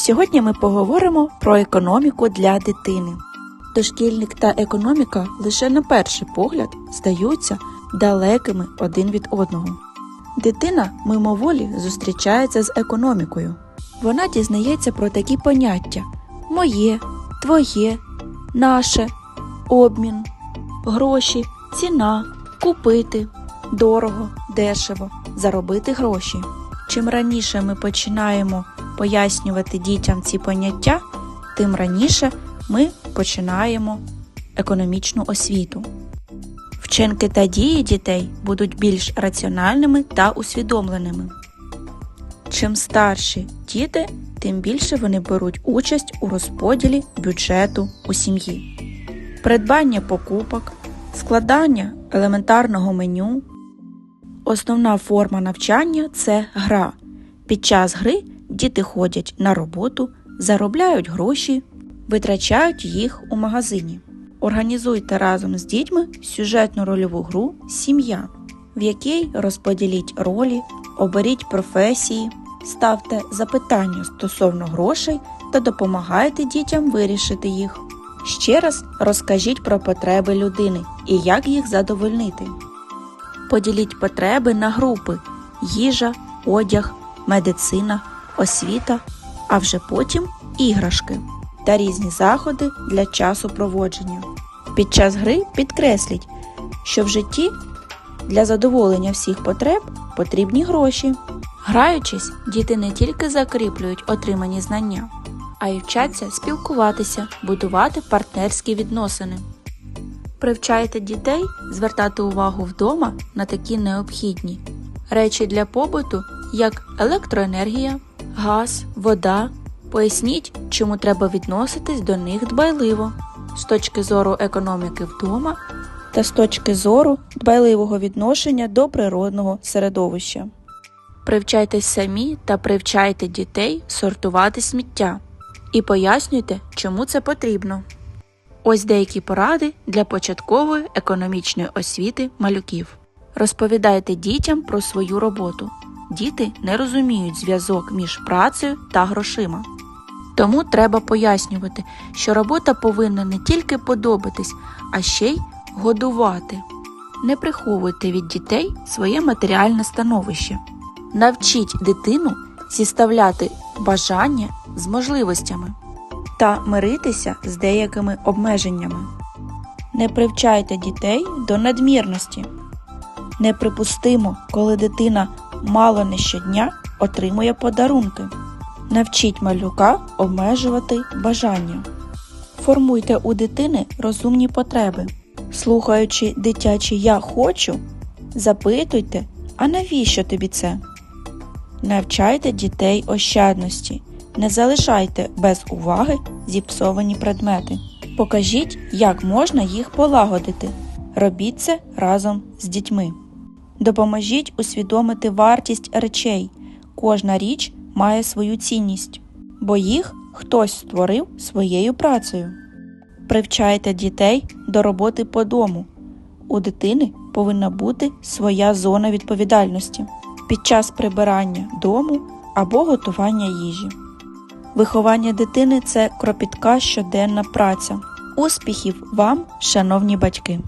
Сьогодні ми поговоримо про економіку для дитини. Дошкільник та економіка лише на перший погляд здаються далекими один від одного. Дитина мимоволі зустрічається з економікою. Вона дізнається про такі поняття: моє, твоє, наше, обмін, гроші, ціна, купити, дорого, дешево, заробити гроші. Чим раніше ми починаємо пояснювати дітям ці поняття, тим раніше ми починаємо економічну освіту. Вчинки та дії дітей будуть більш раціональними та усвідомленими. Чим старші діти, тим більше вони беруть участь у розподілі бюджету у сім'ї. Придбання покупок, складання елементарного меню. Основна форма навчання це гра. Під час гри діти ходять на роботу, заробляють гроші, витрачають їх у магазині. Організуйте разом з дітьми сюжетну рольову гру Сім'я, в якій розподіліть ролі, оберіть професії, ставте запитання стосовно грошей та допомагайте дітям вирішити їх. Ще раз розкажіть про потреби людини і як їх задовольнити. Поділіть потреби на групи їжа, одяг, медицина, освіта, а вже потім іграшки та різні заходи для часу проводження. Під час гри підкресліть, що в житті для задоволення всіх потреб потрібні гроші. Граючись, діти не тільки закріплюють отримані знання, а й вчаться спілкуватися, будувати партнерські відносини. Привчайте дітей звертати увагу вдома на такі необхідні речі для побуту, як електроенергія, газ, вода. Поясніть, чому треба відноситись до них дбайливо з точки зору економіки вдома та з точки зору дбайливого відношення до природного середовища. Привчайтесь самі та привчайте дітей сортувати сміття і пояснюйте, чому це потрібно. Ось деякі поради для початкової економічної освіти малюків. Розповідайте дітям про свою роботу. Діти не розуміють зв'язок між працею та грошима. Тому треба пояснювати, що робота повинна не тільки подобатись, а ще й годувати. Не приховуйте від дітей своє матеріальне становище. Навчіть дитину зіставляти бажання з можливостями та миритися з деякими обмеженнями. Не привчайте дітей до надмірності. Неприпустимо, коли дитина мало не щодня отримує подарунки. Навчіть малюка обмежувати бажання. Формуйте у дитини розумні потреби. Слухаючи дитячі Я хочу, запитуйте, а навіщо тобі це? Навчайте дітей ощадності. Не залишайте без уваги зіпсовані предмети. Покажіть, як можна їх полагодити. Робіть це разом з дітьми. Допоможіть усвідомити вартість речей. Кожна річ має свою цінність, бо їх хтось створив своєю працею. Привчайте дітей до роботи по дому. У дитини повинна бути своя зона відповідальності під час прибирання дому або готування їжі. Виховання дитини це кропітка щоденна праця. Успіхів вам, шановні батьки!